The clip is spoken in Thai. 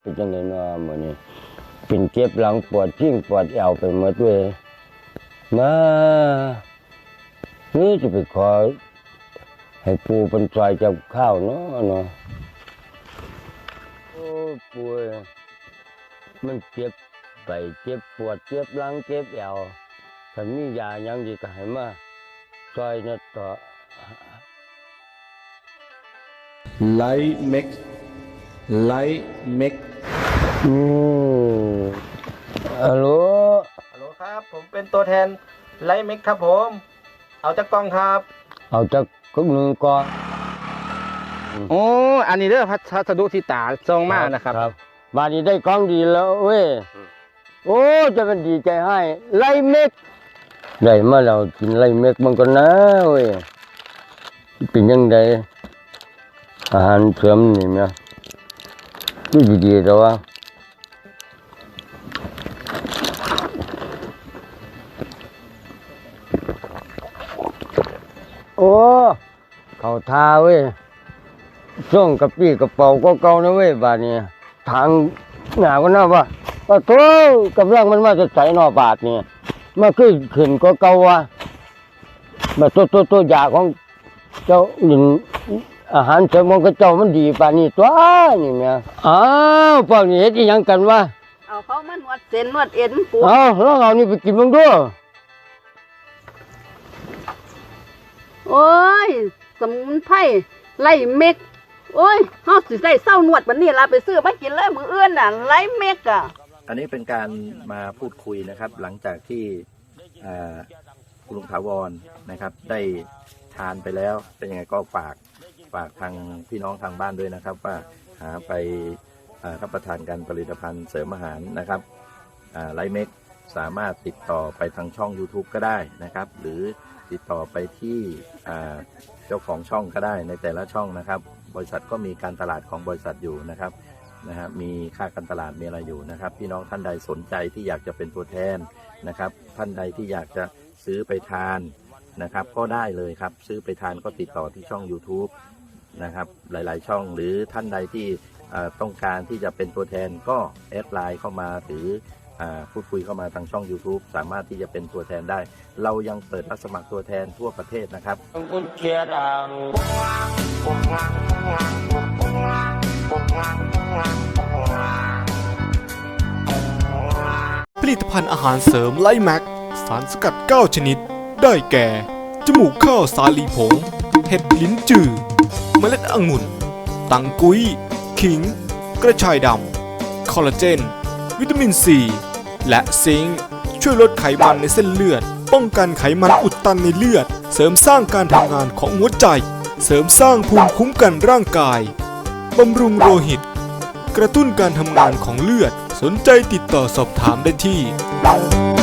เป็นจังไดเนาะมื้อนี้เป็นเจ็บหลังปวดพิ้งปวดเอวไปหมดเว้ยมานี่จะไปขอให้ปูเป็นซอยจับข้าวเนาะเนาะโอ้ป่วยมันเจ็บไปเจ็บปวดเจ็บหลังเจ็บเอวถ้ามียาหยังดีก็ให้มาซอยนะต่อไลท์เม็ก ไลท์เม็กอืมฮัลโหลฮัลโหลครับ ผมเป็นตัวแทนไลท์เมกครับผม เอาจากกล้องครับ เอาจากกึ่งหนึ่งก่อนโอ้อันนี้เด้อพัสดุที่ตาส่งมานะครับครับบานนี้ได้ของดีแล้วเว้ยโอ้จะเป็นดีใจให้ ไล่เม็กได้มาแล้วกินไล่เม็กมันก็นะเว้ยเป็นยังไงอาหารเสริมนี่มั้ย ดีดีๆแต่ว่าโอ้เขาทาเว้ยส่งกระปี้กระเป๋าก็เก่านะเว้ยบาดนี้ทางหนาก็น่าว่าว่าโตกำลังมันมาจะใส่นอบาทเนี่ยมาขึ้นขึ้นก็เก่าว่ะมาตัวตัวตัวยาของเจ้าหญิง อาหารเสริมของเจ้ามันดีป่านนี้ตัวนี่แม่อ้าวพวกนี้เฮ็ดอีหยังกันวะเอาเขามานวดเส้นนวดเอ็นปูเอาลองเอานี่ไปกินมึงดูโอ้ยสมุนไพรไล่เม็กโอ้ยเฮาสิได้เศร้านวดบัดนี้ล่ะไปซื้อมากินเลยมื้ออื่นน่ะไล่เม็กอะอันนี้เป็นการมาพูดคุยนะครับ หลังจากที่อ่าคุณลุงถาวรนะครับ ได้ทานไปแล้วเป็นยังไงก็ฝาก ฝากทางพี่น้องทางบ้านด้วยนะครับ ว่าหาไปรับประทานกันผลิตภัณฑ์เสริมอาหารนะครับไลเม็กสามารถติดต่อไปทางช่อง YouTube ก็ได้นะครับ หรือติดต่อไปที่เจ้าของช่องก็ได้ในแต่ละช่องนะครับ บริษัทก็มีการตลาดของบริษัทอยู่นะครับนะฮะมีค่าการตลาดมีอะไรอยู่นะครับ พี่น้องท่านใดสนใจที่อยากจะเป็นตัวแทนนะครับ ท่านใดที่อยากจะซื้อไปทานนะครับ ก็ได้เลยครับ ซื้อไปทานก็ติดต่อที่ช่อง YouTube นะครับ หลายๆ ช่องหรือท่านใดที่ต้องการที่จะเป็นตัวแทนก็แอดไลน์เข้ามาหรือพูดคุยเข้ามาทางช่อง YouTube สามารถที่จะเป็นตัวแทนได้ เรายังเปิดรับสมัครตัวแทนทั่วประเทศนะครับคุณเกียรติผลิตภัณฑ์อาหารเสริมไลแม็กสารสกัด 9 ชนิด ได้แก่ จมูกข้าวสาลีผง เห็ดลิ้นจือ เมล็ดองุ่น ตังกุยขิง กระชายดำ คอลลาเจน วิตามินซี และซิงค์ช่วยลดไขมันในเส้นเลือด ป้องกันไขมันอุดตันในเลือด เสริมสร้างการทำงานของหัวใจ เสริมสร้างภูมิคุ้มกันร่างกายบำรุงโลหิต กระตุ้นการทำงานของเลือดสนใจติดต่อสอบถามได้ที่